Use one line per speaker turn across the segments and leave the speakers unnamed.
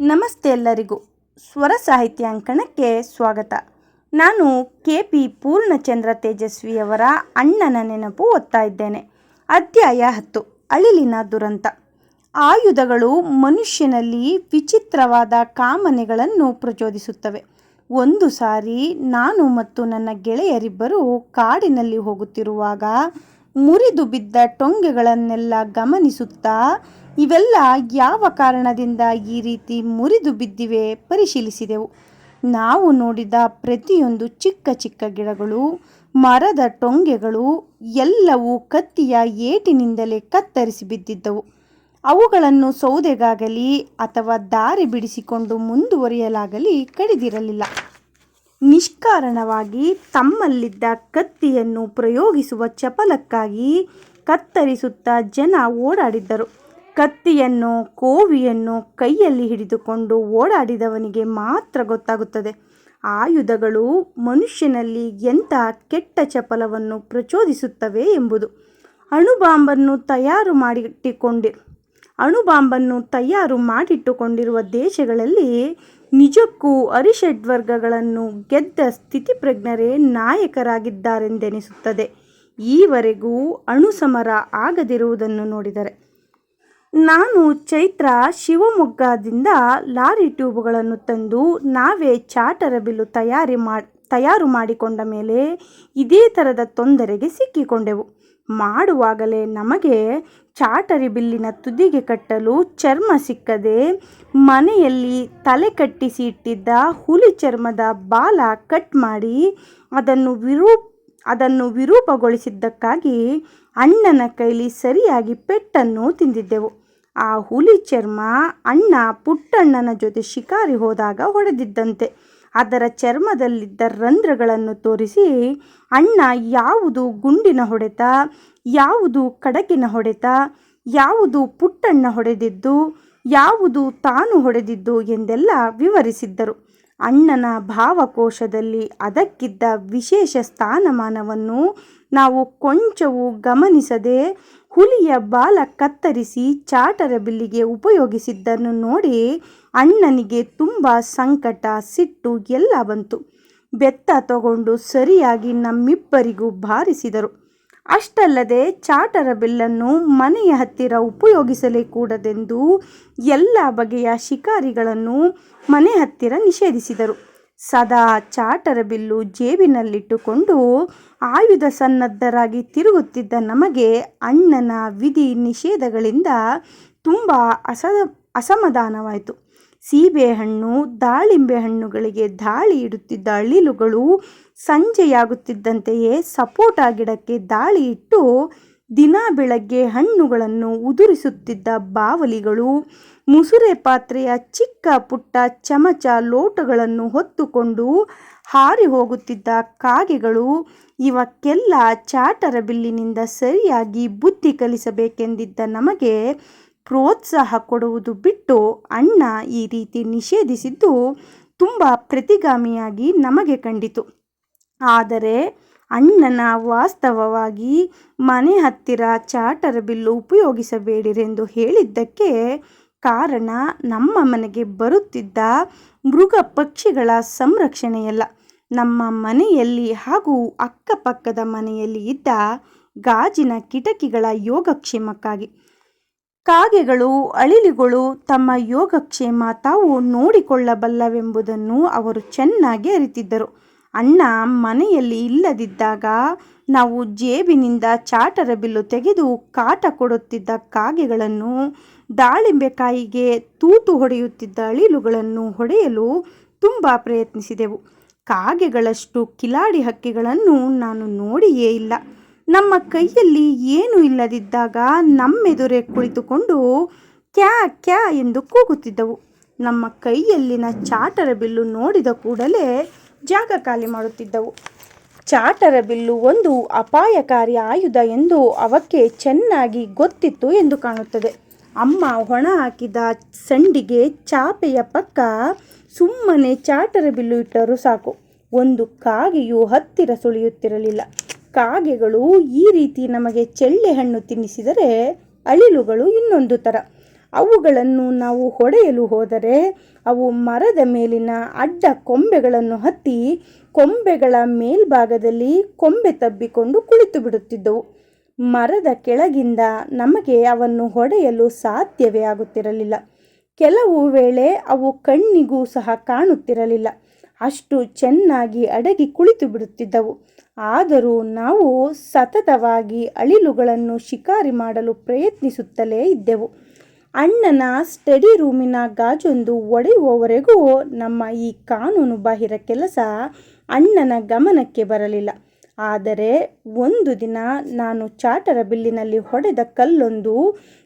ನಮಸ್ತೆ ಎಲ್ಲರಿಗೂ. ಸ್ವರ ಸಾಹಿತ್ಯಾಂಕಣಕ್ಕೆ ಸ್ವಾಗತ. ನಾನು ಕೆ ಪಿ ಪೂರ್ಣಚಂದ್ರ ತೇಜಸ್ವಿಯವರ ಅಣ್ಣನ ನೆನಪು ಓದ್ತಾ ಇದ್ದೇನೆ. ಅಧ್ಯಾಯ ಹತ್ತು, ಅಳಿಲಿನ ದುರಂತ. ಆಯುಧಗಳು ಮನುಷ್ಯನಲ್ಲಿ ವಿಚಿತ್ರವಾದ ಕಾಮನೆಗಳನ್ನು ಪ್ರಚೋದಿಸುತ್ತವೆ. ಒಂದು ಸಾರಿ ನಾನು ಮತ್ತು ನನ್ನ ಗೆಳೆಯರಿಬ್ಬರು ಕಾಡಿನಲ್ಲಿ ಹೋಗುತ್ತಿರುವಾಗ ಮುರಿದು ಬಿದ್ದ ಟೊಂಗೆಗಳನ್ನೆಲ್ಲ ಗಮನಿಸುತ್ತಾ ಇವೆಲ್ಲ ಯಾವ ಕಾರಣದಿಂದ ಈ ರೀತಿ ಮುರಿದು ಬಿದ್ದಿವೆ ಪರಿಶೀಲಿಸಿದೆವು. ನಾವು ನೋಡಿದ ಪ್ರತಿಯೊಂದು ಚಿಕ್ಕ ಚಿಕ್ಕ ಗಿಡಗಳು, ಮರದ ಟೊಂಗೆಗಳು ಎಲ್ಲವೂ ಕತ್ತಿಯ ಏಟಿನಿಂದಲೇ ಕತ್ತರಿಸಿ ಬಿದ್ದಿದ್ದವು. ಅವುಗಳನ್ನು ಸೌದೆಗಾಗಲಿ ಅಥವಾ ದಾರಿ ಬಿಡಿಸಿಕೊಂಡು ಮುಂದುವರಿಯಲಾಗಲಿ ಕಡಿದಿರಲಿಲ್ಲ. ನಿಷ್ಕಾರಣವಾಗಿ ತಮ್ಮಲ್ಲಿದ್ದ ಕತ್ತಿಯನ್ನು ಪ್ರಯೋಗಿಸುವ ಚಪಲಕ್ಕಾಗಿ ಕತ್ತರಿಸುತ್ತಾ ಜನ ಓಡಾಡಿದ್ದರು. ಕತ್ತಿಯನ್ನು, ಕೋವಿಯನ್ನು ಕೈಯಲ್ಲಿ ಹಿಡಿದುಕೊಂಡು ಓಡಾಡಿದವನಿಗೆ ಮಾತ್ರ ಗೊತ್ತಾಗುತ್ತದೆ. ಆಯುಧಗಳು ಮನುಷ್ಯನಲ್ಲಿ ಎಂಥ ಕೆಟ್ಟ ಚಪಲವನ್ನು ಪ್ರಚೋದಿಸುತ್ತವೆ ಎಂಬುದು. ಅಣುಬಾಂಬನ್ನು ತಯಾರು ಮಾಡಿಟ್ಟುಕೊಂಡಿ ಅಣುಬಾಂಬನ್ನು ತಯಾರು ಮಾಡಿಟ್ಟುಕೊಂಡಿರುವ ದೇಶಗಳಲ್ಲಿ ನಿಜಕ್ಕೂ ಅರಿಷಡ್ವರ್ಗಗಳನ್ನು ಗೆದ್ದ ಸ್ಥಿತಿಪ್ರಜ್ಞರೇ ನಾಯಕರಾಗಿದ್ದಾರೆಂದೆನಿಸುತ್ತದೆ. ಈವರೆಗೂ ಅಣುಸಮರ ಆಗದಿರುವುದನ್ನು ನೋಡಿದರೆ. ನಾನು ಚೈತ್ರ ಶಿವಮೊಗ್ಗದಿಂದ ಲಾರಿ ಟ್ಯೂಬ್ಗಳನ್ನು ತಂದು ನಾವೇ ಚಾಟರ ಬಿಲ್ಲು ತಯಾರಿ ಮಾಡಿ, ತಯಾರು ಮಾಡಿಕೊಂಡ ಮೇಲೆ ಇದೇ ಥರದ ತೊಂದರೆಗೆ ಸಿಕ್ಕಿಕೊಂಡೆವು. ಮಾಡುವಾಗಲೇ ನಮಗೆ ಚಾಟರಿ ಬಿಲ್ಲಿನ ತುದಿಗೆ ಕಟ್ಟಲು ಚರ್ಮ ಸಿಕ್ಕದೆ ಮನೆಯಲ್ಲಿ ತಲೆ ಕಟ್ಟಿಸಿ ಇಟ್ಟಿದ್ದ ಹುಲಿ ಚರ್ಮದ ಬಾಲ ಕಟ್ ಮಾಡಿ ಅದನ್ನು ವಿರೂಪ್, ಅದನ್ನು ವಿರೂಪಗೊಳಿಸಿದ್ದಕ್ಕಾಗಿ ಅಣ್ಣನ ಕೈಲಿ ಸರಿಯಾಗಿ ಪೆಟ್ಟನ್ನು ತಿಂದಿದ್ದೆವು. ಆ ಹುಲಿ ಚರ್ಮ ಅಣ್ಣ ಪುಟ್ಟಣ್ಣನ ಜೊತೆ ಶಿಕಾರಿ ಹೋದಾಗ ಹೊಡೆದಿದ್ದಂತೆ. ಅದರ ಚರ್ಮದಲ್ಲಿದ್ದ ರಂಧ್ರಗಳನ್ನು ತೋರಿಸಿ, ಅಣ್ಣ, ಯಾವುದು ಗುಂಡಿನ ಹೊಡೆತ? ಯಾವುದು ಕಡಕಿನ ಹೊಡೆತ? ಯಾವುದು ಪುಟ್ಟಣ್ಣ ಹೊಡೆದಿದ್ದು? ಯಾವುದು ತಾನು ಹೊಡೆದಿದ್ದು? ಎಂದೆಲ್ಲ ವಿವರಿಸಿದ್ದರು. ಅಣ್ಣನ ಭಾವಕೋಶದಲ್ಲಿ ಅದಕ್ಕಿದ್ದ ವಿಶೇಷ ಸ್ಥಾನಮಾನವನ್ನು ನಾವು ಕೊಂಚವೂ ಗಮನಿಸದೆ, ಹುಲಿಯ ಬಾಲ ಕತ್ತರಿಸಿ ಚಾಟರ ಬಿಲ್ಲಿಗೆ ಉಪಯೋಗಿಸಿದ್ದನ್ನು ನೋಡಿ ಅಣ್ಣನಿಗೆ ತುಂಬ ಸಂಕಟ, ಸಿಟ್ಟು ಎಲ್ಲ ಬಂತು. ಬೆತ್ತ ತಗೊಂಡು ಸರಿಯಾಗಿ ನಮ್ಮಿಬ್ಬರಿಗೂ ಬಾರಿಸಿದರು. ಅಷ್ಟಲ್ಲದೆ ಚಾಟರ ಬಿಲ್ಲನ್ನು ಮನೆಯ ಹತ್ತಿರ ಉಪಯೋಗಿಸಲೇ ಕೂಡದೆಂದು ಎಲ್ಲ ಬಗೆಯ ಶಿಕಾರಿಗಳನ್ನು ಮನೆ ಹತ್ತಿರ ನಿಷೇಧಿಸಿದರು. ಸದಾ ಚಾಟರ ಬಿಲ್ಲು ಜೇಬಿನಲ್ಲಿಟ್ಟುಕೊಂಡು ಆಯುಧ ಸನ್ನದ್ಧರಾಗಿ ತಿರುಗುತ್ತಿದ್ದ ನಮಗೆ ಅಣ್ಣನ ವಿಧಿ ನಿಷೇಧಗಳಿಂದ ತುಂಬ ಅಸ ಅಸಮಾಧಾನವಾಯಿತು. ಸೀಬೆಹಣ್ಣು ದಾಳಿಂಬೆ ಹಣ್ಣುಗಳಿಗೆ ದಾಳಿ ಇಡುತ್ತಿದ್ದ ಅಳಿಲುಗಳು ಸಂಜೆಯಾಗುತ್ತಿದ್ದಂತೆಯೇ ಸಪೋಟ ಗಿಡಕ್ಕೆ ದಾಳಿ ಇಟ್ಟು ದಿನ ಬೆಳಗ್ಗೆ ಹಣ್ಣುಗಳನ್ನು ಉದುರಿಸುತ್ತಿದ್ದ ಬಾವಲಿಗಳು ಮುಸುರೆ ಪಾತ್ರೆಯ ಚಿಕ್ಕ ಪುಟ್ಟ ಚಮಚ ಲೋಟಗಳನ್ನು ಹೊತ್ತುಕೊಂಡು ಹಾರಿ ಹೋಗುತ್ತಿದ್ದ ಕಾಗೆಗಳು ಇವಕ್ಕೆಲ್ಲ ಚಾಟರ ಬಿಲ್ಲಿನಿಂದ ಸರಿಯಾಗಿ ಬುದ್ಧಿ ಕಲಿಸಬೇಕೆಂದಿದ್ದ ನಮಗೆ ಪ್ರೋತ್ಸಾಹ ಕೊಡುವುದು ಬಿಟ್ಟು ಅಣ್ಣ ಈ ರೀತಿ ನಿಷೇಧಿಸಿದ್ದು ತುಂಬ ಪ್ರತಿಗಾಮಿಯಾಗಿ ನಮಗೆ ಕಂಡಿತು. ಆದರೆ ಅಣ್ಣನ ವಾಸ್ತವವಾಗಿ ಮನೆ ಹತ್ತಿರ ಚಾಟರ ಬಿಲ್ಲು ಉಪಯೋಗಿಸಬೇಡಿರೆಂದು ಹೇಳಿದ್ದಕ್ಕೆ ಕಾರಣ ನಮ್ಮ ಮನೆಗೆ ಬರುತ್ತಿದ್ದ ಮೃಗ ಪಕ್ಷಿಗಳ ಸಂರಕ್ಷಣೆಯಲ್ಲ. ನಮ್ಮ ಮನೆಯಲ್ಲಿ ಹಾಗೂ ಅಕ್ಕಪಕ್ಕದ ಮನೆಯಲ್ಲಿ ಇದ್ದ ಗಾಜಿನ ಕಿಟಕಿಗಳ ಯೋಗಕ್ಷೇಮಕ್ಕಾಗಿ. ಕಾಗೆಗಳು, ಅಳಿಲುಗಳು ತಮ್ಮ ಯೋಗಕ್ಷೇಮ ತಾವು ನೋಡಿಕೊಳ್ಳಬಲ್ಲವೆಂಬುದನ್ನು ಅವರು ಚೆನ್ನಾಗಿ ಅರಿತಿದ್ದರು. ಅಣ್ಣ ಮನೆಯಲ್ಲಿ ಇಲ್ಲದಿದ್ದಾಗ ನಾವು ಜೇಬಿನಿಂದ ಚಾಟರ ಬಿಲ್ಲು ತೆಗೆದು ಕಾಟ ಕೊಡುತ್ತಿದ್ದ ಕಾಗೆಗಳನ್ನು ದಾಳಿಂಬೆಕಾಯಿಗೆ ತೂತು ಹೊಡೆಯುತ್ತಿದ್ದ ಅಳಿಲುಗಳನ್ನು ಹೊಡೆಯಲು ತುಂಬ ಪ್ರಯತ್ನಿಸಿದೆವು. ಕಾಗೆಗಳಷ್ಟು ಕಿಲಾಡಿ ಹಕ್ಕಿಗಳನ್ನು ನಾನು ನೋಡಿಯೇ ಇಲ್ಲ. ನಮ್ಮ ಕೈಯಲ್ಲಿ ಏನೂ ಇಲ್ಲದಿದ್ದಾಗ ನಮ್ಮೆದುರೇ ಕುಳಿತುಕೊಂಡು ಕ್ಯಾ ಕ್ಯಾ ಎಂದು ಕೂಗುತ್ತಿದ್ದವು. ನಮ್ಮ ಕೈಯಲ್ಲಿನ ಚಾಟರ ಬಿಲ್ಲು ನೋಡಿದ ಕೂಡಲೇ ಜಾಗ ಖಾಲಿ ಮಾಡುತ್ತಿದ್ದವು. ಚಾಟರ ಬಿಲ್ಲು ಒಂದು ಅಪಾಯಕಾರಿ ಆಯುಧ ಎಂದು ಅವಕ್ಕೆ ಚೆನ್ನಾಗಿ ಗೊತ್ತಿತ್ತು ಎಂದು ಕಾಣುತ್ತದೆ. ಅಮ್ಮ ಹೊಣ ಹಾಕಿದ ಸಂಡಿಗೆ ಚಾಪೆಯ ಪಕ್ಕ ಸುಮ್ಮನೆ ಚಾಟರ ಬಿಲ್ಲು ಇಟ್ಟರೂ ಸಾಕು. ಒಂದು ಕಾಗೆಯು ಹತ್ತಿರ ಸುಳಿಯುತ್ತಿರಲಿಲ್ಲ. ಕಾಗೆಗಳು ಈ ರೀತಿ ನಮಗೆ ಚೆಳ್ಳೆ ಹಣ್ಣು ತಿನ್ನಿಸಿದರೆ ಅಳಿಲುಗಳು ಇನ್ನೊಂದು ಥರ ಅವುಗಳನ್ನು ನಾವು ಹೊಡೆಯಲು ಹೋದರೆ ಅವು ಮರದ ಮೇಲಿನ ಅಡ್ಡ ಕೊಂಬೆಗಳನ್ನು ಹತ್ತಿ ಕೊಂಬೆಗಳ ಮೇಲ್ಭಾಗದಲ್ಲಿ ಕೊಂಬೆ ತಬ್ಬಿಕೊಂಡು ಕುಳಿತು ಬಿಡುತ್ತಿದ್ದವು. ಮರದ ಕೆಳಗಿಂದ ನಮಗೆ ಅವನ್ನು ಹೊಡೆಯಲು ಸಾಧ್ಯವೇ ಆಗುತ್ತಿರಲಿಲ್ಲ. ಕೆಲವು ವೇಳೆ ಅವು ಕಣ್ಣಿಗೂ ಸಹ ಕಾಣುತ್ತಿರಲಿಲ್ಲ. ಅಷ್ಟು ಚೆನ್ನಾಗಿ ಅಡಗಿ ಕುಳಿತು ಬಿಡುತ್ತಿದ್ದವು. ಆದರೂ ನಾವು ಸತತವಾಗಿ ಅಳಿಲುಗಳನ್ನು ಶಿಕಾರಿ ಮಾಡಲು ಪ್ರಯತ್ನಿಸುತ್ತಲೇ ಇದ್ದೆವು. ಅಣ್ಣನ ಸ್ಟಡಿ ರೂಮಿನ ಗಾಜೊಂದು ಒಡೆಯುವವರೆಗೂ ನಮ್ಮ ಈ ಕಾನೂನು ಬಾಹಿರ ಕೆಲಸ ಅಣ್ಣನ ಗಮನಕ್ಕೆ ಬರಲಿಲ್ಲ. ಆದರೆ ಒಂದು ದಿನ ನಾನು ಚಾಟರ ಬಿಲ್ಲಿನಲ್ಲಿ ಹೊಡೆದ ಕಲ್ಲೊಂದು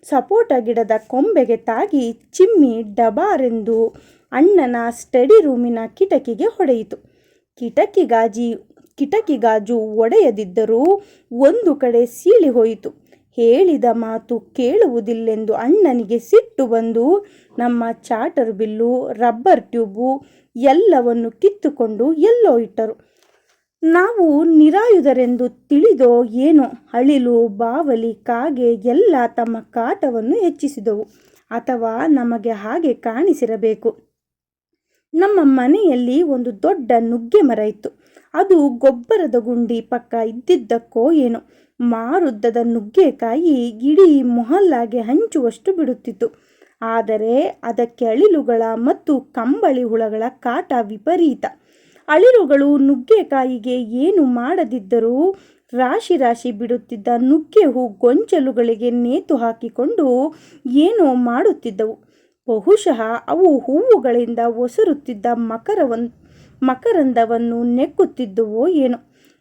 ಸಪೋಟ ಗಿಡದ ಕೊಂಬೆಗೆ ತಾಗಿ ಚಿಮ್ಮಿ ಡಬಾರೆಂದು ಅಣ್ಣನ ಸ್ಟಡಿ ರೂಮಿನ ಕಿಟಕಿಗೆ ಹೊಡೆಯಿತು. ಕಿಟಕಿ ಗಾಜಿ ಕಿಟಕಿ ಗಾಜು ಒಡೆಯದಿದ್ದರೂ ಒಂದು ಕಡೆ ಸೀಳಿ ಹೋಯಿತು. ಹೇಳಿದ ಮಾತು ಕೇಳುವುದಿಲ್ಲೆಂದು ಅಣ್ಣನಿಗೆ ಸಿಟ್ಟು ಬಂದು, ನಮ್ಮ ಚಾಟರ್ ಬಿಲ್ಲು, ರಬ್ಬರ್ ಟ್ಯೂಬು ಎಲ್ಲವನ್ನು ಕಿತ್ತುಕೊಂಡು ಎಲ್ಲೋ ಇಟ್ಟರು. ನಾವು ನಿರಾಯುಧರೆಂದು ತಿಳಿದೋ ಏನೋ ಅಳಿಲು, ಬಾವಲಿ, ಕಾಗೆ ಎಲ್ಲ ತಮ್ಮ ಕಾಟವನ್ನು ಹೆಚ್ಚಿಸಿದವು. ಅಥವಾ ನಮಗೆ ಹಾಗೆ ಕಾಣಿಸಿರಬೇಕು. ನಮ್ಮ ಮನೆಯಲ್ಲಿ ಒಂದು ದೊಡ್ಡ ನುಗ್ಗೆ ಮರ ಇತ್ತು. ಅದು ಗೊಬ್ಬರದ ಗುಂಡಿ ಪಕ್ಕ ಇದ್ದಿದ್ದಕ್ಕೋ ಏನೋ. ಮಾರುದ್ದದ ನುಗ್ಗೆಕಾಯಿ ಇಡೀ ಮೊಹಲ್ಲಾಗೆ ಹಂಚುವಷ್ಟು ಬಿಡುತ್ತಿತ್ತು. ಆದರೆ ಅದಕ್ಕೆ ಅಳಿಲುಗಳ ಮತ್ತು ಕಂಬಳಿ ಹುಳಗಳ ಕಾಟ ವಿಪರೀತ. ಅಳಿಲುಗಳು ನುಗ್ಗೆಕಾಯಿಗೆ ಏನು ಮಾಡದಿದ್ದರೂ ರಾಶಿ ರಾಶಿ ಬಿಡುತ್ತಿದ್ದ ನುಗ್ಗೆ ಹೂ ಗೊಂಚಲುಗಳಿಗೆ ನೇತು ಹಾಕಿಕೊಂಡು ಏನೋ ಮಾಡುತ್ತಿದ್ದವು. ಬಹುಶಃ ಅವು ಹೂವುಗಳಿಂದ ಒಸರುತ್ತಿದ್ದ ಮಕರವನ್ ಮಕರಂದವನ್ನು ನೆಕ್ಕುತ್ತಿದ್ದುವೋ ಏನೋ.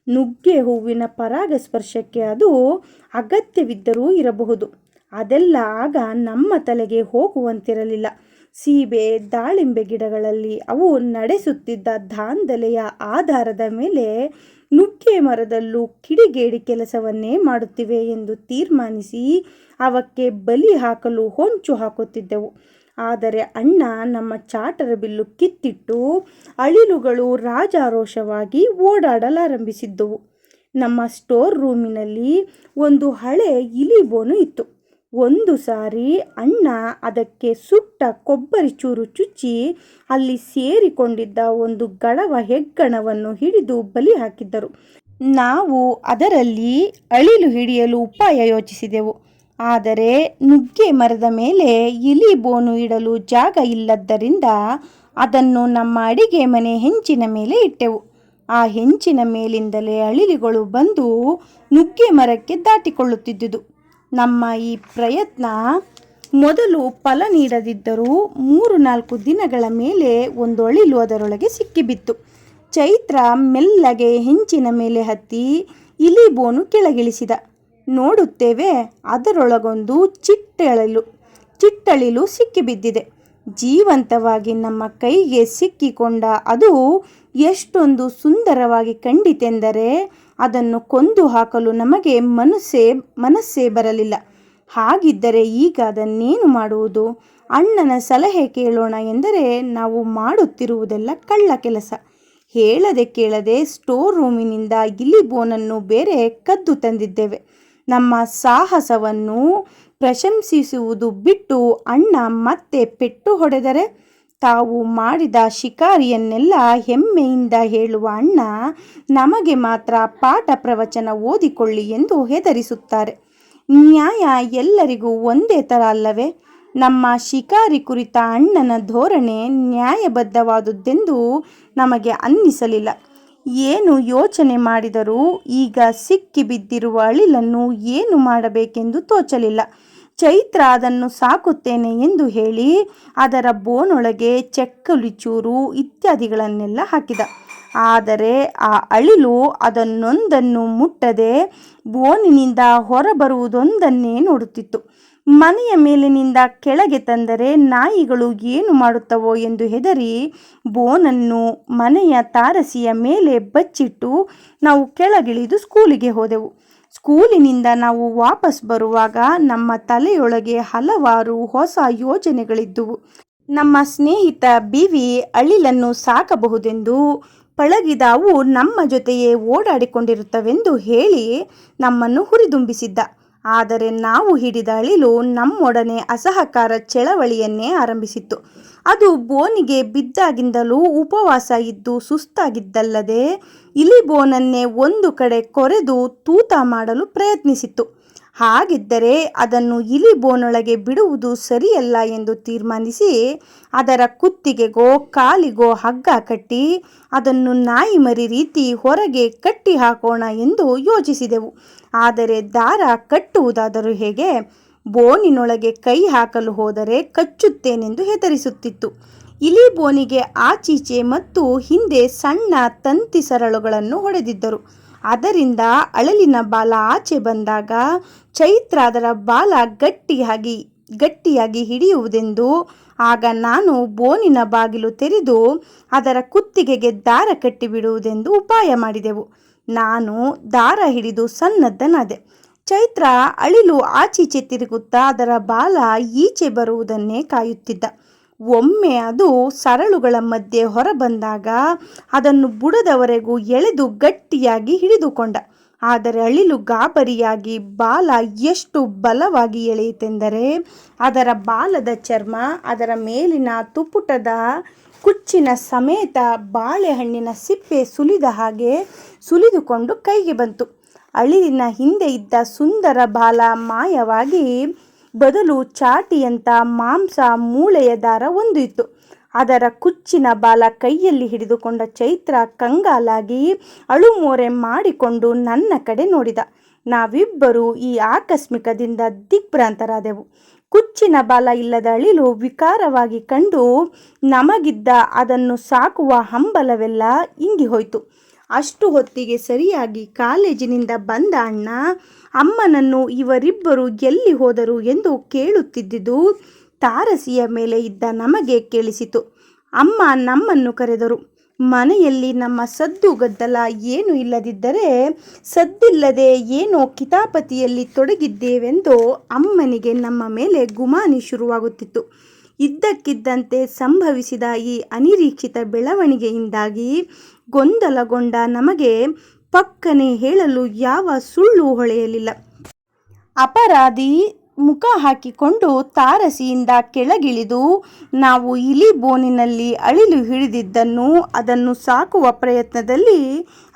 ನುಗ್ಗೆ ಹೂವಿನ ಪರಾಗಸ್ಪರ್ಶಕ್ಕೆ ಅದು ಅಗತ್ಯವಿದ್ದರೂ ಇರಬಹುದು. ಅದೆಲ್ಲ ಆಗ ನಮ್ಮ ತಲೆಗೆ ಹೋಗುವಂತಿರಲಿಲ್ಲ. ಸೀಬೆ, ದಾಳಿಂಬೆ ಗಿಡಗಳಲ್ಲಿ ಅವು ನಡೆಸುತ್ತಿದ್ದ ದಾಂಧಲೆಯ ಆಧಾರದ ಮೇಲೆ ನುಗ್ಗೆ ಮರದಲ್ಲೂ ಕಿಡಿಗೇಡಿ ಕೆಲಸವನ್ನೇ ಮಾಡುತ್ತಿವೆ ಎಂದು ತೀರ್ಮಾನಿಸಿ ಅವಕ್ಕೆ ಬಲಿ ಹಾಕಲು ಹೊಂಚು ಹಾಕುತ್ತಿದ್ದೆವು. ಆದರೆ ಅಣ್ಣ ನಮ್ಮ ಚಾಟರ ಬಿಲ್ಲು ಕಿತ್ತಿಟ್ಟು ಅಳಿಲುಗಳು ರಾಜಾರೋಷವಾಗಿ ಓಡಾಡಲಾರಂಭಿಸಿದ್ದವು. ನಮ್ಮ ಸ್ಟೋರ್ ರೂಮಿನಲ್ಲಿ ಒಂದು ಹಳೆ ಇಲಿಬೋನು ಇತ್ತು. ಒಂದು ಸಾರಿ ಅಣ್ಣ ಅದಕ್ಕೆ ಸುಟ್ಟ ಕೊಬ್ಬರಿ ಚೂರು ಚುಚ್ಚಿ ಅಲ್ಲಿ ಸೇರಿಕೊಂಡಿದ್ದ ಒಂದು ಗಡವ ಹೆಗ್ಗಣವನ್ನು ಹಿಡಿದು ಬಲಿ ಹಾಕಿದ್ದರು. ನಾವು ಅದರಲ್ಲಿ ಅಳಿಲು ಹಿಡಿಯಲು ಉಪಾಯ ಯೋಚಿಸಿದೆವು. ಆದರೆ ನುಗ್ಗೆ ಮರದ ಮೇಲೆ ಇಲಿ ಬೋನು ಇಡಲು ಜಾಗ ಇಲ್ಲದ್ದರಿಂದ ಅದನ್ನು ನಮ್ಮ ಅಡಿಗೆ ಮನೆ ಹೆಂಚಿನ ಮೇಲೆ ಇಟ್ಟೆವು. ಆ ಹೆಂಚಿನ ಮೇಲಿಂದಲೇ ಅಳಿಲಿಗಳು ಬಂದು ನುಗ್ಗೆ ಮರಕ್ಕೆ ದಾಟಿಕೊಳ್ಳುತ್ತಿದ್ದುದು. ನಮ್ಮ ಈ ಪ್ರಯತ್ನ ಮೊದಲು ಫಲ ನೀಡದಿದ್ದರೂ ಮೂರು ನಾಲ್ಕು ದಿನಗಳ ಮೇಲೆ ಒಂದು ಅಳಿಲು ಅದರೊಳಗೆ ಸಿಕ್ಕಿಬಿತ್ತು. ಚೈತ್ರ ಮೆಲ್ಲಗೆ ಹೆಂಚಿನ ಮೇಲೆ ಹತ್ತಿ ಇಲಿ ಬೋನು ಕೆಳಗಿಳಿಸಿದ. ನೋಡುತ್ತೇವೆ. ಅದರೊಳಗೊಂದು ಚಿಟ್ಟಳಿಲು ಚಿಟ್ಟಳಿಲು ಸಿಕ್ಕಿಬಿದ್ದಿದೆ. ಜೀವಂತವಾಗಿ ನಮ್ಮ ಕೈಗೆ ಸಿಕ್ಕಿಕೊಂಡ ಅದು ಎಷ್ಟೊಂದು ಸುಂದರವಾಗಿ ಕಂಡಿತೆಂದರೆ ಅದನ್ನು ಕೊಂದು ಹಾಕಲು ನಮಗೆ ಮನಸ್ಸೇ ಮನಸ್ಸೇ ಬರಲಿಲ್ಲ. ಹಾಗಿದ್ದರೆ ಈಗ ಅದನ್ನೇನು ಮಾಡುವುದು? ಅಣ್ಣನ ಸಲಹೆ ಕೇಳೋಣ ಎಂದರೆ ನಾವು ಮಾಡುತ್ತಿರುವುದೆಲ್ಲ ಕಳ್ಳ ಕೆಲಸ. ಹೇಳದೆ ಕೇಳದೆ ಸ್ಟೋರ್ ರೂಮಿನಿಂದ ಇಲಿ ಬೋನನ್ನು ಬೇರೆ ಕದ್ದು ತಂದಿದ್ದೇವೆ. ನಮ್ಮ ಸಾಹಸವನ್ನು ಪ್ರಶಂಸಿಸುವುದು ಬಿಟ್ಟು ಅಣ್ಣ ಮತ್ತೆ ಪೆಟ್ಟು ಹೊಡೆದರೆ? ತಾವು ಮಾಡಿದ ಶಿಕಾರಿಯನ್ನೆಲ್ಲ ಹೆಮ್ಮೆಯಿಂದ ಹೇಳುವ ಅಣ್ಣ, ನಮಗೆ ಮಾತ್ರ ಪಾಠ ಪ್ರವಚನ ಓದಿಕೊಳ್ಳಿ ಎಂದು ಹೆದರಿಸುತ್ತಾರೆ. ನ್ಯಾಯ ಎಲ್ಲರಿಗೂ ಒಂದೇ ಥರ ಅಲ್ಲವೇ? ನಮ್ಮ ಶಿಕಾರಿ ಕುರಿತ ಅಣ್ಣನ ಧೋರಣೆ ನ್ಯಾಯಬದ್ಧವಾದುದೆಂದು ನಮಗೆ ಅನ್ನಿಸಲಿಲ್ಲ. ಏನು ಯೋಚನೆ ಮಾಡಿದರೂ ಈಗ ಸಿಕ್ಕಿ ಬಿದ್ದಿರುವ ಅಳಿಲನ್ನು ಏನು ಮಾಡಬೇಕೆಂದು ತೋಚಲಿಲ್ಲ. ಚೈತ್ರ ಅದನ್ನು ಸಾಕುತ್ತೇನೆ ಎಂದು ಹೇಳಿ ಅದರ ಬೋನೊಳಗೆ ಚಕ್ಕುಲಿಚೂರು ಇತ್ಯಾದಿಗಳನ್ನೆಲ್ಲ ಹಾಕಿದ. ಆದರೆ ಆ ಅಳಿಲು ಅದನ್ನೊಂದನ್ನು ಮುಟ್ಟದೆ ಬೋನಿನಿಂದ ಹೊರಬರುವುದೊಂದನ್ನೇ ನೋಡುತ್ತಿತ್ತು. ಮನೆಯ ಮೇಲಿನಿಂದ ಕೆಳಗೆ ತಂದರೆ ನಾಯಿಗಳು ಏನು ಮಾಡುತ್ತವೋ ಎಂದು ಹೆದರಿ ಬೋನನ್ನು ಮನೆಯ ತಾರಸಿಯ ಮೇಲೆ ಬಚ್ಚಿಟ್ಟು ನಾವು ಕೆಳಗಿಳಿದು ಸ್ಕೂಲಿಗೆ ಹೋದೆವು. ಸ್ಕೂಲಿನಿಂದ ನಾವು ವಾಪಸ್ ಬರುವಾಗ ನಮ್ಮ ತಲೆಯೊಳಗೆ ಹಲವಾರು ಹೊಸ ಯೋಜನೆಗಳಿದ್ದುವು. ನಮ್ಮ ಸ್ನೇಹಿತ ಬಿವಿ ಅಳಿಲನ್ನು ಸಾಕಬಹುದೆಂದು ಪಳಗಿದಾವು ನಮ್ಮ ಜೊತೆಯೇ ಓಡಾಡಿಕೊಂಡಿರುತ್ತವೆಂದು ಹೇಳಿ ನಮ್ಮನ್ನು ಹುರಿದುಂಬಿಸಿದ್ದ. ಆದರೆ ನಾವು ಹಿಡಿದ ಅಳಿಲು ನಮ್ಮೊಡನೆ ಅಸಹಕಾರ ಚಳವಳಿಯನ್ನೇ ಆರಂಭಿಸಿತ್ತು. ಅದು ಬೋನಿಗೆ ಬಿದ್ದಾಗಿಂದಲೂ ಉಪವಾಸ ಇದ್ದು ಸುಸ್ತಾಗಿದ್ದಲ್ಲದೆ ಇಲಿ ಬೋನನ್ನೇ ಒಂದು ಕಡೆ ಕೊರೆದು ತೂತ ಮಾಡಲು ಪ್ರಯತ್ನಿಸಿತ್ತು. ಹಾಗಿದ್ದರೆ ಅದನ್ನು ಇಲಿ ಬೋನೊಳಗೆ ಬಿಡುವುದು ಸರಿಯಲ್ಲ ಎಂದು ತೀರ್ಮಾನಿಸಿ ಅದರ ಕುತ್ತಿಗೆಗೋ ಕಾಲಿಗೋ ಹಗ್ಗ ಕಟ್ಟಿ ಅದನ್ನು ನಾಯಿ ಮರಿ ರೀತಿ ಹೊರಗೆ ಕಟ್ಟಿ ಹಾಕೋಣ ಎಂದು ಯೋಚಿಸಿದೆವು. ಆದರೆ ದಾರ ಕಟ್ಟುವುದಾದರೂ ಹೇಗೆ? ಬೋನಿನೊಳಗೆ ಕೈ ಹಾಕಲು ಹೋದರೆ ಕಚ್ಚುತ್ತೇನೆಂದು ಹೆದರಿಸುತ್ತಿತ್ತು. ಇಲಿ ಬೋನಿಗೆ ಆಚೀಚೆ ಮತ್ತು ಹಿಂದೆ ಸಣ್ಣ ತಂತಿ ಸರಳುಗಳನ್ನು ಹೊಡೆದಿದ್ದರು. ಅದರಿಂದ ಅಳಲಿನ ಬಾಲ ಆಚೆ ಬಂದಾಗ ಚೈತ್ರ ಅದರ ಬಾಲ ಗಟ್ಟಿಯಾಗಿ ಗಟ್ಟಿಯಾಗಿ ಹಿಡಿಯುವುದೆಂದು ಆಗ ನಾನು ಬೋನಿನ ಬಾಗಿಲು ತೆರೆದು ಅದರ ಕುತ್ತಿಗೆಗೆ ದಾರ ಕಟ್ಟಿಬಿಡುವುದೆಂದು ಉಪಾಯ ಮಾಡಿದೆವು. ನಾನು ದಾರ ಹಿಡಿದು ಸನ್ನದ್ಧನಾದೆ. ಚೈತ್ರ ಅಳಿಲು ಆಚೀಚೆ ತಿರುಗುತ್ತಾ ಅದರ ಬಾಲ ಈಚೆ ಬರುವುದನ್ನೇ ಕಾಯುತ್ತಿದ್ದ. ಒಮ್ಮೆ ಅದು ಸರಳುಗಳ ಮಧ್ಯೆ ಹೊರಬಂದಾಗ ಅದನ್ನು ಬುಡದವರೆಗೂ ಎಳೆದು ಗಟ್ಟಿಯಾಗಿ ಹಿಡಿದುಕೊಂಡ. ಆದರೆ ಅಳಿಲು ಗಾಬರಿಯಾಗಿ, ಬಾಲ ಎಷ್ಟು ಬಲವಾಗಿ ಎಳೆಯಿತೆಂದರೆ ಅದರ ಬಾಲದ ಚರ್ಮ, ಅದರ ಮೇಲಿನ ತುಪುಟದ ಕುಚ್ಚಿನ ಸಮೇತ ಬಾಳೆಹಣ್ಣಿನ ಸಿಪ್ಪೆ ಸುಲಿದ ಹಾಗೆ ಸುಲಿದುಕೊಂಡು ಕೈಗೆ ಬಂತು. ಅಳಿಲಿನ ಹಿಂದೆ ಇದ್ದ ಸುಂದರ ಬಾಲ ಮಾಯವಾಗಿ ಬದಲು ಚಾಟಿಯಂಥ ಮಾಂಸ ಮೂಳೆಯ ದಾರ ಒಂದು ಅದರ ಕುಚ್ಚಿನ ಬಾಲ ಕೈಯಲ್ಲಿ ಹಿಡಿದುಕೊಂಡ ಚೈತ್ರ ಕಂಗಾಲಾಗಿ ಅಳುಮೋರೆ ಮಾಡಿಕೊಂಡು ನನ್ನ ಕಡೆ ನೋಡಿದ. ನಾವಿಬ್ಬರು ಈ ಆಕಸ್ಮಿಕದಿಂದ ದಿಗ್ಭ್ರಾಂತರಾದೆವು. ಕುಚ್ಚಿನ ಬಾಲ ಇಲ್ಲದ ಅಳಿಲು ವಿಕಾರವಾಗಿ ಕಂಡು ನಮಗಿದ್ದ ಅದನ್ನು ಸಾಕುವ ಹಂಬಲವೆಲ್ಲ ಇಂಗಿ ಹೋಯಿತು ಅಷ್ಟು ಹೊತ್ತಿಗೆ ಸರಿಯಾಗಿ ಕಾಲೇಜಿನಿಂದ ಬಂದ ಅಣ್ಣ, ಅಮ್ಮನನ್ನು ಇವರಿಬ್ಬರು ಎಲ್ಲಿ ಹೋದರು ಎಂದು ಕೇಳುತ್ತಿದ್ದುದು ತಾರಸಿಯ ಮೇಲೆ ಇದ್ದ ನಮಗೆ ಕೇಳಿಸಿತು. ಅಮ್ಮ ನಮ್ಮನ್ನು ಕರೆದರು. ಮನೆಯಲ್ಲಿ ನಮ್ಮ ಸದ್ದು ಗದ್ದಲ ಏನು ಇಲ್ಲದಿದ್ದರೆ ಸದ್ದಿಲ್ಲದೆ ಏನೋ ಕಿತಾಪತಿಯಲ್ಲಿ ತೊಡಗಿದ್ದೇವೆಂದು ಅಮ್ಮನಿಗೆ ನಮ್ಮ ಮೇಲೆ ಗುಮಾನಿ ಶುರುವಾಗುತ್ತಿತ್ತು. ಇದ್ದಕ್ಕಿದ್ದಂತೆ ಸಂಭವಿಸಿದ ಈ ಅನಿರೀಕ್ಷಿತ ಬೆಳವಣಿಗೆಯಿಂದಾಗಿ ಗೊಂದಲಗೊಂಡ ನಮಗೆ ಪಕ್ಕನೆ ಹೇಳಲು ಯಾವ ಸುಳ್ಳು ಹೊಳೆಯಲಿಲ್ಲ. ಅಪರಾಧಿ ಮುಖ ಹಾಕಿಕೊಂಡು ತಾರಸಿಯಿಂದ ಕೆಳಗಿಳಿದು, ನಾವು ಇಲಿ ಬೋನಿನಲ್ಲಿ ಅಳಿಲು ಹಿಡಿದಿದ್ದನ್ನು, ಅದನ್ನು ಸಾಕುವ ಪ್ರಯತ್ನದಲ್ಲಿ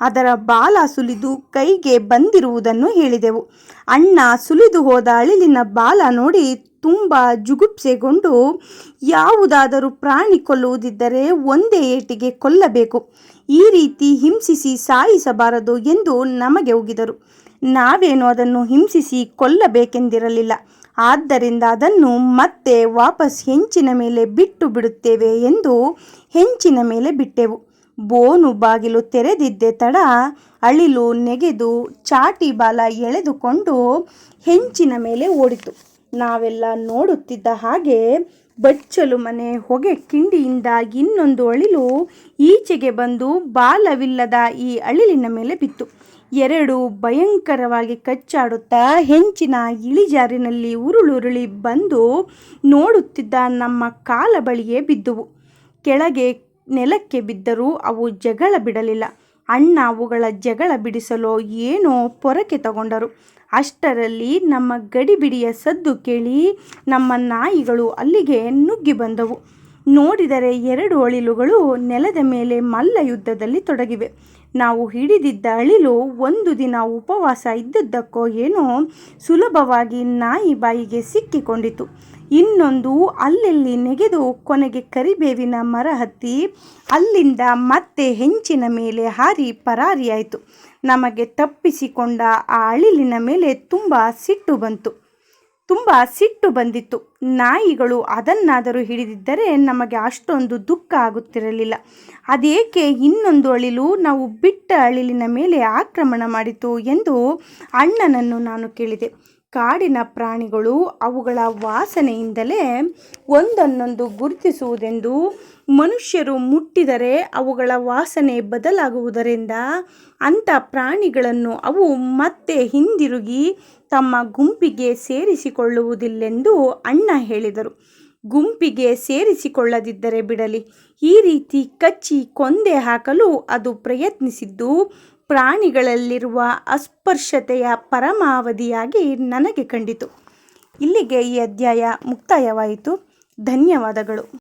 ಅದರ ಬಾಲ ಸುಲಿದು ಕೈಗೆ ಬಂದಿರುವುದನ್ನು ಹೇಳಿದೆವು. ಅಣ್ಣ ಸುಲಿದು ಹೋದ ಅಳಿಲಿನ ಬಾಲ ನೋಡಿ ತುಂಬ ಜುಗುಪ್ಸೆಗೊಂಡು, ಯಾವುದಾದರೂ ಪ್ರಾಣಿ ಕೊಲ್ಲುವುದಿದ್ದರೆ ಒಂದೇ ಏಟಿಗೆ ಕೊಲ್ಲಬೇಕು. ಈ ರೀತಿ ಹಿಂಸಿಸಿ ಸಾಯಿಸಬಾರದು ಎಂದು ನಮಗೆ ಉಗಿದರು ನಾವೇನು ಅದನ್ನು ಹಿಂಸಿಸಿ ಕೊಲ್ಲಬೇಕೆಂದಿರಲಿಲ್ಲ. ಆದ್ದರಿಂದ ಅದನ್ನು ಮತ್ತೆ ವಾಪಸ್ ಹೆಂಚಿನ ಮೇಲೆ ಬಿಟ್ಟು ಬಿಡುತ್ತೇವೆ ಎಂದು ಹೆಂಚಿನ ಮೇಲೆ ಬಿಟ್ಟೆವು. ಬೋನು ಬಾಗಿಲು ತೆರೆದಿದ್ದೆ ತಡ ಅಳಿಲು ನೆಗೆದು ಚಾಟಿ ಬಾಲ ಎಳೆದುಕೊಂಡು ಹೆಂಚಿನ ಮೇಲೆ ಓಡಿತು. ನಾವೆಲ್ಲ ನೋಡುತ್ತಿದ್ದ ಹಾಗೆ ಬಚ್ಚಲು ಮನೆ ಹೊಗೆ ಕಿಂಡಿಯಿಂದ ಇನ್ನೊಂದು ಅಳಿಲು ಈಚೆಗೆ ಬಂದು ಬಾಲವಿಲ್ಲದ ಈ ಅಳಿಲಿನ ಮೇಲೆ ಬಿತ್ತು. ಎರಡು ಭಯಂಕರವಾಗಿ ಕಚ್ಚಾಡುತ್ತಾ ಹೆಂಚಿನ ಇಳಿಜಾರಿನಲ್ಲಿ ಉರುಳುರುಳಿ ಬಂದು ನೋಡುತ್ತಿದ್ದ ನಮ್ಮ ಕಾಲ ಬಳಿಯೇ ಬಿದ್ದುವು. ಕೆಳಗೆ ನೆಲಕ್ಕೆ ಬಿದ್ದರೂ ಅವು ಜಗಳ ಬಿಡಲಿಲ್ಲ. ಅಣ್ಣ ಅವುಗಳ ಜಗಳ ಬಿಡಿಸಲು ಏನೋ ಪೊರಕೆ ತಗೊಂಡರು. ಅಷ್ಟರಲ್ಲಿ ನಮ್ಮ ಗಡಿಬಿಡಿಯ ಸದ್ದು ಕೇಳಿ ನಮ್ಮ ನಾಯಿಗಳು ಅಲ್ಲಿಗೆ ನುಗ್ಗಿ ಬಂದವು. ನೋಡಿದರೆ ಎರಡು ಅಳಿಲುಗಳು ನೆಲದ ಮೇಲೆ ಮಲ್ಲ ಯುದ್ಧದಲ್ಲಿ ತೊಡಗಿವೆ. ನಾವು ಹಿಡಿದಿದ್ದ ಅಳಿಲು ಒಂದು ದಿನ ಉಪವಾಸ ಇದ್ದದ್ದಕ್ಕೋ ಏನೋ ಸುಲಭವಾಗಿ ನಾಯಿ ಬಾಯಿಗೆ ಸಿಕ್ಕಿಕೊಂಡಿತು. ಇನ್ನೊಂದು ಅಲ್ಲೆಲ್ಲಿ ನೆಗೆದು ಕೊನೆಗೆ ಕರಿಬೇವಿನ ಮರ ಹತ್ತಿ ಅಲ್ಲಿಂದ ಮತ್ತೆ ಹೆಂಚಿನ ಮೇಲೆ ಹಾರಿ ಪರಾರಿಯಾಯಿತು. ನಮಗೆ ತಪ್ಪಿಸಿಕೊಂಡ ಆ ಅಳಿಲಿನ ಮೇಲೆ ತುಂಬ ಸಿಟ್ಟು ಬಂತು. ತುಂಬ ಸಿಟ್ಟು ಬಂದಿತ್ತು. ನಾಯಿಗಳು ಅದನ್ನಾದರೂ ಹಿಡಿದಿದ್ದರೆ ನಮಗೆ ಅಷ್ಟೊಂದು ದುಃಖ ಆಗುತ್ತಿರಲಿಲ್ಲ. ಅದೇಕೆ ಇನ್ನೊಂದು ಅಳಿಲು ನಾವು ಬಿಟ್ಟ ಅಳಿಲಿನ ಮೇಲೆ ಆಕ್ರಮಣ ಮಾಡಿತು ಎಂದು ಅಣ್ಣನನ್ನು ನಾನು ಕೇಳಿದೆ. ಕಾಡಿನ ಪ್ರಾಣಿಗಳು ಅವುಗಳ ವಾಸನೆಯಿಂದಲೇ ಒಂದನ್ನೊಂದು ಗುರುತಿಸುವುದೆಂದು ಮನುಷ್ಯರು ಮುಟ್ಟಿದರೆ ಅವುಗಳ ವಾಸನೆ ಬದಲಾಗುವುದರಿಂದ ಅಂಥ ಪ್ರಾಣಿಗಳನ್ನು ಅವು ಮತ್ತೆ ಹಿಂದಿರುಗಿ ತಮ್ಮ ಗುಂಪಿಗೆ ಸೇರಿಸಿಕೊಳ್ಳುವುದಿಲ್ಲೆಂದು ಅಣ್ಣ ಹೇಳಿದರು. ಗುಂಪಿಗೆ ಸೇರಿಸಿಕೊಳ್ಳದಿದ್ದರೆ ಬಿಡಲಿ. ಈ ರೀತಿ ಕಚ್ಚಿ ಕೊಂದೆ ಹಾಕಲು ಅದು ಪ್ರಯತ್ನಿಸಿದ್ದು ಪ್ರಾಣಿಗಳಲ್ಲಿರುವ ಅಸ್ಪರ್ಶತೆಯ ಪರಮಾವಧಿಯಾಗಿ ನನಗೆ ಕಂಡಿತು. ಇಲ್ಲಿಗೆ ಈ ಅಧ್ಯಾಯ ಮುಕ್ತಾಯವಾಯಿತು. ಧನ್ಯವಾದಗಳು.